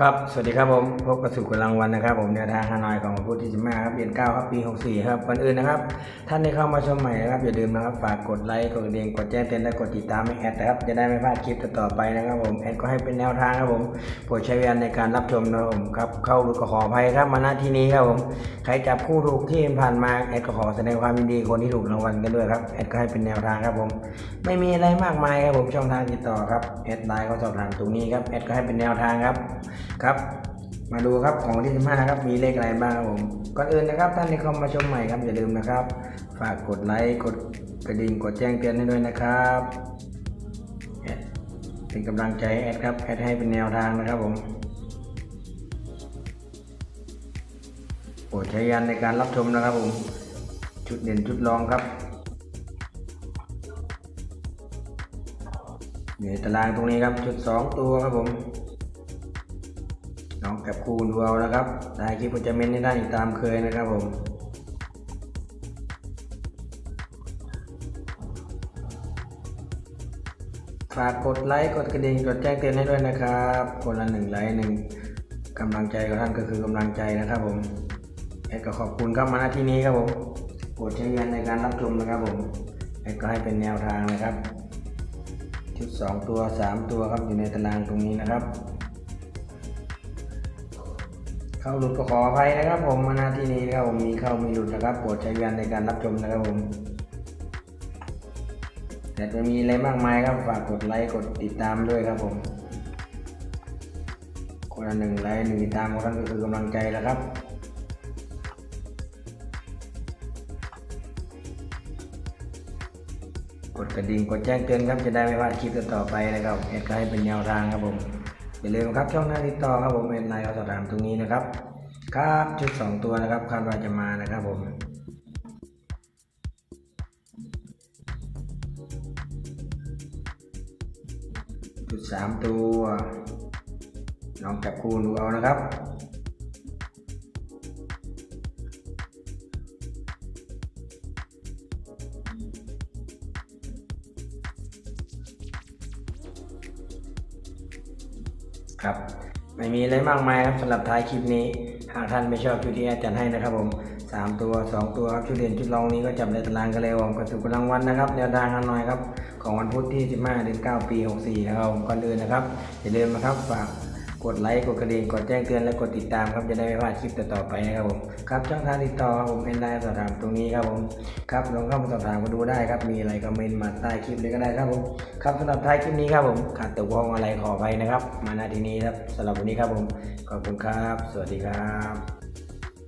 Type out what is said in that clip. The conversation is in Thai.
ครับสวัสดีครับผมพบกับสู่กำลังวันนะครับ ผมแนวทางฮานอยของวันพุธที่15ครับเดือน9ครับปี64ครับก่อนอื่นนะครับ ท่านที่เข้ามาชมใหม่นะครับอย่าลืมนะครับฝากกดไลค์กดกระดิ่งกดแจ้งเตือนและกดติดตามให้แอดนะครับจะได้ไม่พลาดคลิปต่อไปนะครับผมแอดก็ให้เป็นแนวทางครับผมโปรดใช้วิจารณญาณในการรับชมนะครับผมครับเข้าดูก็ขออภัยครับมาณที่นี้ครับผมใครจับคู่ถูกที่ผ่านมาแอดก็ขอแสดงความยินดีคนที่ถูกรางวัลกันด้วยครับแอดก็ให้เป็นแนวทางครับผม ไม่มีอะไรมากมายครับผมช่องทางติดต่อครับแอดไลน์ก็สอบถามตรงนี้ครับแอดก็ให้เป็นแนวทางครับครับ มาดูครับของที่ 15 ครับ มีเลขอะไรบ้างครับผม ก่อนอื่นนะครับ ท่านที่เข้ามาชมใหม่ครับอย่าลืมนะครับ ฝากกดไลค์ กดกระดิ่ง กดแจ้งเตือนให้ด้วยนะครับแอดเป็นกำลังใจให้แอดครับ แอดให้เป็นแนวทางนะครับผมโปรดใช้ยันในการรับชมนะครับผม ชุดเด่นชุดรองครับอยู่ในตารางตรงนี้ครับ ชุดสองตัวครับผม น้องกับครูดูเอานะครับได้คลิปก็จะเม้นให้ได้อีกตามเคยนะครับผมฝากกดไลค์กดกระดิ่งกดแจ้งเตือนให้ด้วยนะครับคนละหนึ่งไลค์หนึ่งกำลังใจของท่านก็คือกำลังใจนะครับผมแอดก็ขอบคุณครับมาณที่นี้ครับผมโปรดใช้เงินในการรับชมนะครับผมแอดก็ให้เป็นแนวทางนะครับชุดสองตัวสามตัวครับอยู่ในตารางตรงนี้นะครับ เข้าหลุดก็ขออภัยนะครับ ผมมาณที่นี้นะครับผมมีเข้ามีหลุดนะครับโปรดใช้วิจารในการรับชมนะครับผม แต่จะมีอะไรมากมายครับฝากกดไลค์กดติดตามด้วยครับผมคนละหนึ่งไลค์หนึ่งติดตามของท่านก็คือกำลังใจแล้วครับกดกระดิ่งกดแจ้งเตือนครับจะได้ไม่พลาดคลิปต่อไปนะครับแอดก็ให้เป็นแนวทางครับผม อย่าลืมครับช่องหน้าติดต่อครับผมเป็นไลน์เขาสอบถามตรงนี้นะครับ ครับชุดสองตัวนะครับคาดว่าจะมานะครับผมจุดสามตัวลองจับคู่ดูเอานะครับ ครับ ไม่มีอะไรมากมายครับสำหรับท้ายคลิปนี้ หากท่านไม่ชอบชุดที่อาจารย์ให้นะครับผมสามตัวสองตัวครับชุดเด่นชุดรองนี้ก็จับในตารางกันเลยผมกระสุนกำลังวันนะครับแนวทางกันหน่อยครับ ของวันพุธที่ 15เดือน9ปี 64 นะครับผมก่อนอื่นนะครับอย่าลืมนะครับฝาก กดไลค์กดกระดิ่งกดแจ้งเตือนและกดติดตามครับจะได้ไม่พลาดคลิปต่อๆไปนะครับผมครับช่องทางติดต่อครับผมเป็นไลน์สอบถามตรงนี้ครับผมครับลองเข้ามาสอบถามมาดูได้ครับมีอะไรคอมเมนต์มาใต้คลิปเลยก็ได้ครับผมครับสำหรับท้ายคลิปนี้ครับผมขาดตกบกพร่องอะไรขอไปนะครับ มาณที่นี้ครับสำหรับวันนี้ครับผมขอบคุณครับ สวัสดีครับ